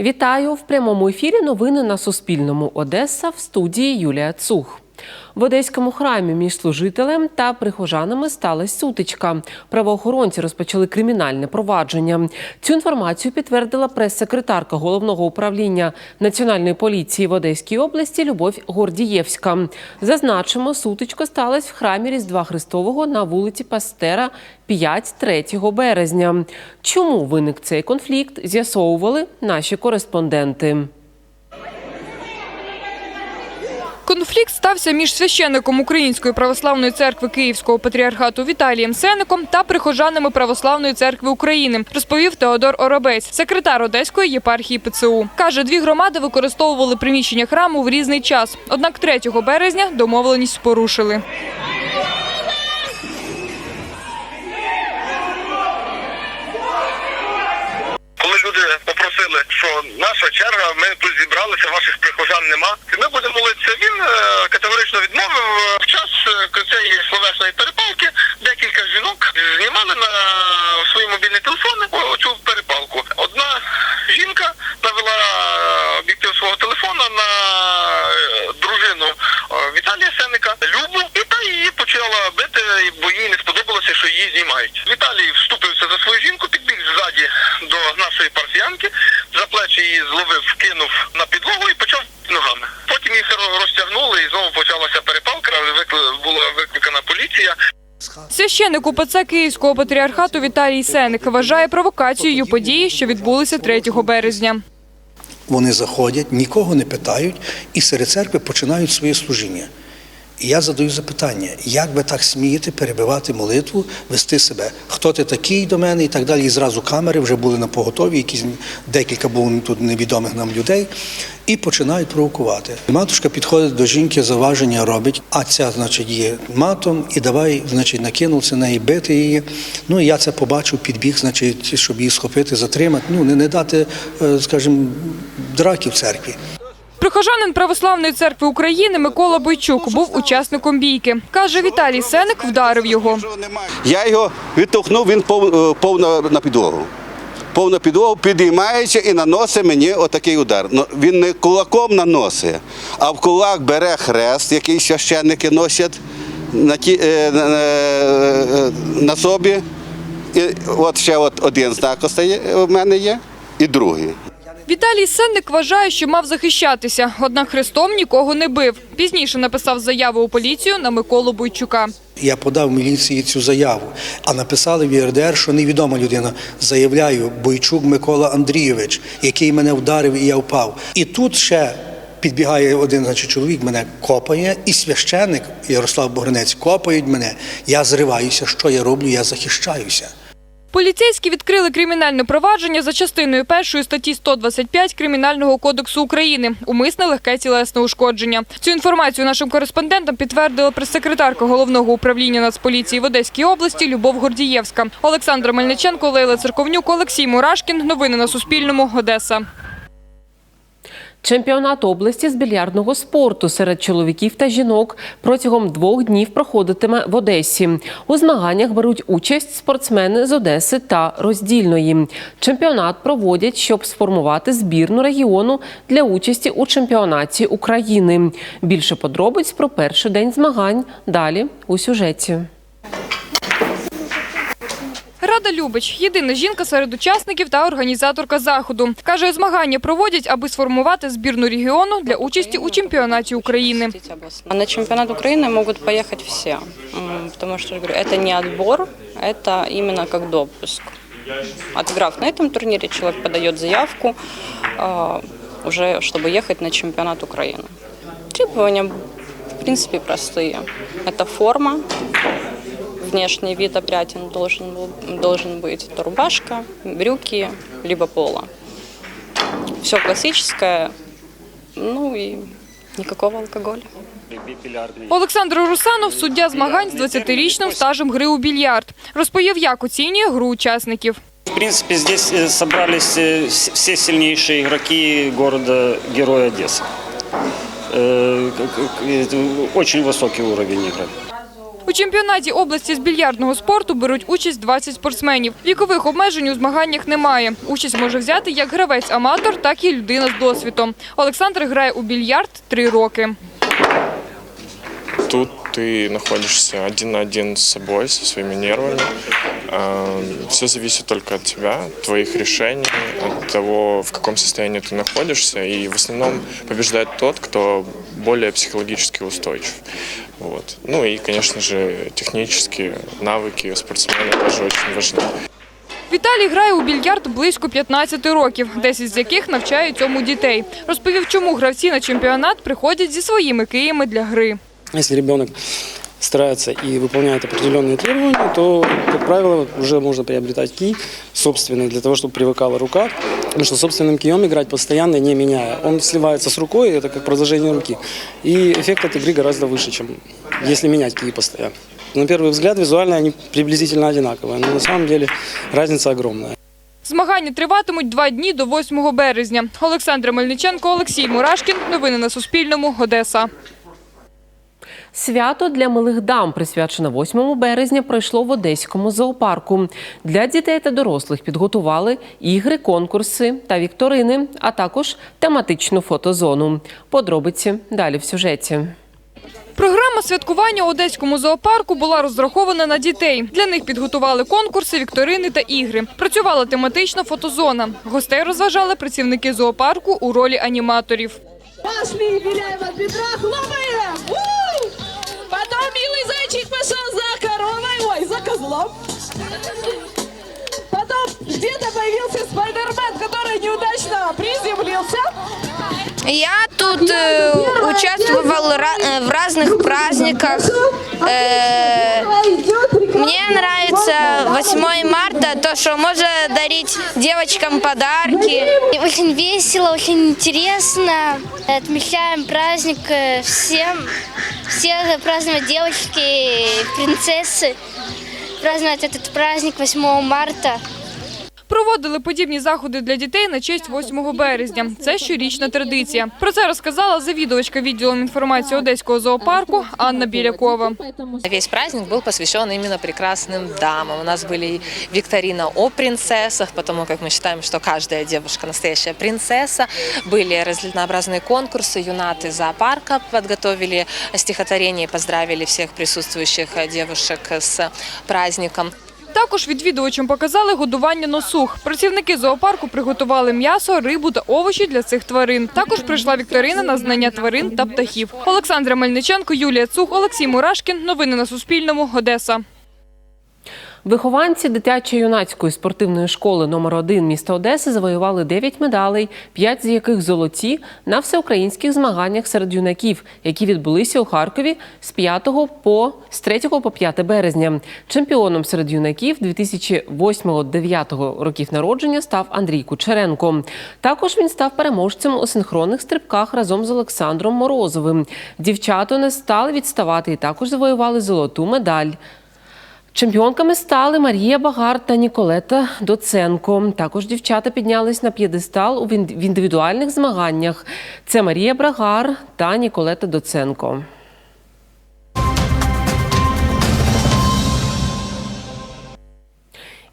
Вітаю в прямому ефірі. Новини на Суспільному. Одеса в студії Юлія Цух. В одеському храмі між служителем та прихожанами сталася сутичка. Правоохоронці розпочали кримінальне провадження. Цю інформацію підтвердила прес-секретарка головного управління національної поліції в Одеській області Любов Гордієвська. Зазначимо, сутичка сталася в храмі Різдва Христового на вулиці Пастера 5 3 березня. Чому виник цей конфлікт? З'ясовували наші кореспонденти. Конфлікт стався між священником Української православної церкви Київського патріархату Віталієм Сенником та прихожанами Православної церкви України, розповів Теодор Оробець, секретар Одеської єпархії ПЦУ. Каже, дві громади використовували приміщення храму в різний час. Однак 3 березня домовленість порушили. Коли люди попросили, що наша черга, ми зібралися, ваших прихожан нема. Ми будемо молитися. Він е, категорично відмовив в час е, цієї словесної перепалки. Декілька жінок знімали на свої мобільні телефони цю перепалку. Одна жінка навела е, об'єктив свого телефона на е, дружину е, Віталія Сенника Любу, і та її почала бити, бо їй не сподобалося, що її знімають. Віталій вступився за свою жінку, підбіг ззаді до нашої парфіянки, за плечі її зловив, кинув на підлогу і почав ногами. Потім їх розтягнули і знову почалася перепалка. Була викликана поліція. Священник УПЦ Київського патріархату Віталій Сенник вважає провокацією події, що відбулися 3 березня. Вони заходять, нікого не питають, і серед церкви починають своє служіння. І я задаю запитання, як ви так смієте перебивати молитву, вести себе? Хто ти такий до мене і так далі. І зразу камери вже були на поготові, якісь декілька було тут невідомих нам людей, і починають провокувати. Матушка підходить до жінки, заваження робить, а ця, значить, є матом, і давай, значить, накинувся на неї бити її. Ну і я це побачив, підбіг, значить, щоб її схопити, затримати, ну не, не дати, е, скажімо, драки в церкві. Прихожанин Православної церкви України Микола Бойчук був учасником бійки. Каже, Віталій Сеник вдарив його. Я його відтовхнув, він е, на, на підлогу. Пов на підлогу, підіймається і наносить мені отакий удар. Ну, він не кулаком наносить, а в кулак бере хрест, який священники носять на, е, е, собі. І от ще один знак остає, в мене є, і другий. Віталій Сенник вважає, що мав захищатися, однак Христом нікого не бив. Пізніше написав заяву у поліцію на Миколу Бойчука. Я подав міліції цю заяву, а написали в ЄРДР, що невідома людина. Заявляю, Бойчук Микола Андрійович, який мене вдарив і я впав. І тут ще підбігає один значить, чоловік, мене копає, і священник Ярослав Богранець копають мене. Я зриваюся. Що я роблю? Я захищаюся. Поліцейські відкрили кримінальне провадження за частиною першої статті 125 Кримінального кодексу України умисне легке тілесне ушкодження. Цю інформацію нашим кореспондентам підтвердила прес-секретарка головного управління Нацполіції в Одеській області Любов Гордієвська. Олександра Мельниченко, Лейла Церковнюк, Олексій Мурашкін. Новини на Суспільному. Одеса. Чемпіонат області з більярдного спорту серед чоловіків та жінок протягом двох днів проходитиме в Одесі. У змаганнях беруть участь спортсмени з Одеси та роздільної. Чемпіонат проводять, щоб сформувати збірну регіону для участі у чемпіонаті України. Більше подробиць про перший день змагань далі у сюжеті. Рада Любич – єдина жінка серед учасників та організаторка заходу. Каже, змагання проводять, аби сформувати збірну регіону для участі у чемпіонаті України. А На чемпионат Украины могут поехать все, М, потому что, я говорю, это не отбор, это именно как допуск. Отыграв на этом турнире, человек подает заявку а, уже, чтобы ехать на чемпионат Украины. Требования, в принципе, простые. Это форма, внешний вид опрятен должен, был- должен быть. Это рубашка, брюки, либо поло. Все классическое, ну и никакого алкоголя. Олександр Русанов – суддя змагань з 20-річним стажем гри у більярд. Розповів, як оцінює гру учасників. В принципе, здесь э, собрались э, с- все сильнейшие игроки города Героя Одессы. Э, к- к- к- это Очень высокий уровень игры. У чемпіонаті області з більярдного спорту беруть участь 20 спортсменів. Вікових обмежень у змаганнях немає. Участь може взяти як гравець-аматор, так і людина з досвідом. Олександр грає у більярд три роки. Тут ты находишься один на один с собой, со своими нервами. Все зависит только от тебя, твоих решений, от того, в каком состоянии ты находишься. И в основном побеждает тот, кто более психологически устойчив. Вот. Ну и, конечно же, технические навыки спортсмена тоже очень важны. Віталій грає у більярд близько 15 років, 10 з яких навчає цьому дітей. Розповів, чому гравці на чемпіонат приходять зі своїми киями для гри. Если ребенок старается и выполняет определенные требования, то, как правило, уже можно приобретать кий собственный для того, чтобы привыкала рука. Потому что собственным кием играть постоянно, не меняя. Он сливается с рукой, это как продолжение руки. И эффект от игры гораздо выше, чем если менять кии постоянно. На первый взгляд визуально они приблизительно одинаковые, но на самом деле разница огромная. Змагання триватимуть два дні до 8 березня. Олександр Мельниченко, Олексій Мурашкін. Новини на Суспільному. Одеса. Свято для малих дам, присвячене 8 березня, пройшло в Одеському зоопарку. Для дітей та дорослих підготували ігри, конкурси та вікторини, а також тематичну фотозону. Подробиці далі в сюжеті. Програма святкування у Одеському зоопарку була розрахована на дітей. Для них підготували конкурси, вікторини та ігри. Працювала тематична фотозона. Гостей розважали працівники зоопарку у ролі аніматорів. Пошли, виляем от бедра, хлопаем! Козлом. Потом где-то появился Спайдермен, который неудачно приземлился. Я тут э, участвовал ра- э, в разных праздниках. Э, мне нравится 8 марта, то, что можно дарить девочкам подарки. Очень весело, очень интересно. Отмечаем праздник э, всем. Все празднуют девочки, принцессы. Празднуют этот праздник 8 марта. Проводили подібні заходи для дітей на честь 8 березня. Це щорічна традиція. Про це розказала завідувачка відділом інформації Одеського зоопарку Анна Білякова. Весь праздник был посвящен именно прекрасным дамам. У нас были викторина о принцессах, потому как мы считаем, что каждая девушка настоящая принцесса. Были разнообразные конкурсы. Юнаты зоопарка подготовили стихотворение и поздравили всех присутствующих девушек с праздником. Також відвідувачам показали годування носух. Працівники зоопарку приготували м'ясо, рибу та овочі для цих тварин. Також прийшла вікторина на знання тварин та птахів. Олександра Мельниченко, Юлія Цух, Олексій Мурашкін. Новини на Суспільному. Одеса. Вихованці дитячо-юнацької спортивної школи номер 1 міста Одеси завоювали 9 медалей, 5 з яких золоті на всеукраїнських змаганнях серед юнаків, які відбулися у Харкові з 5 по з 3 по 5 березня. Чемпіоном серед юнаків 2008-2009 років народження став Андрій Кучеренко. Також він став переможцем у синхронних стрибках разом з Олександром Морозовим. Дівчата не стали відставати і також завоювали золоту медаль. Чемпіонками стали Марія Багар та Ніколета Доценко. Також дівчата піднялись на п'єдестал в індивідуальних змаганнях. Це Марія Брагар та Ніколета Доценко.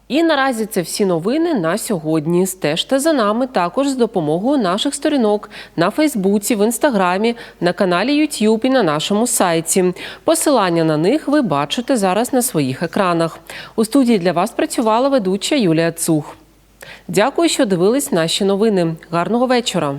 І наразі це всі новини на сьогодні. Стежте за нами також з допомогою наших сторінок на Фейсбуці, в Інстаграмі, на каналі YouTube і на нашому сайті. Посилання на них ви бачите зараз на своїх екранах. У студії для вас працювала ведуча Юлія Цух. Дякую, що дивились наші новини. Гарного вечора.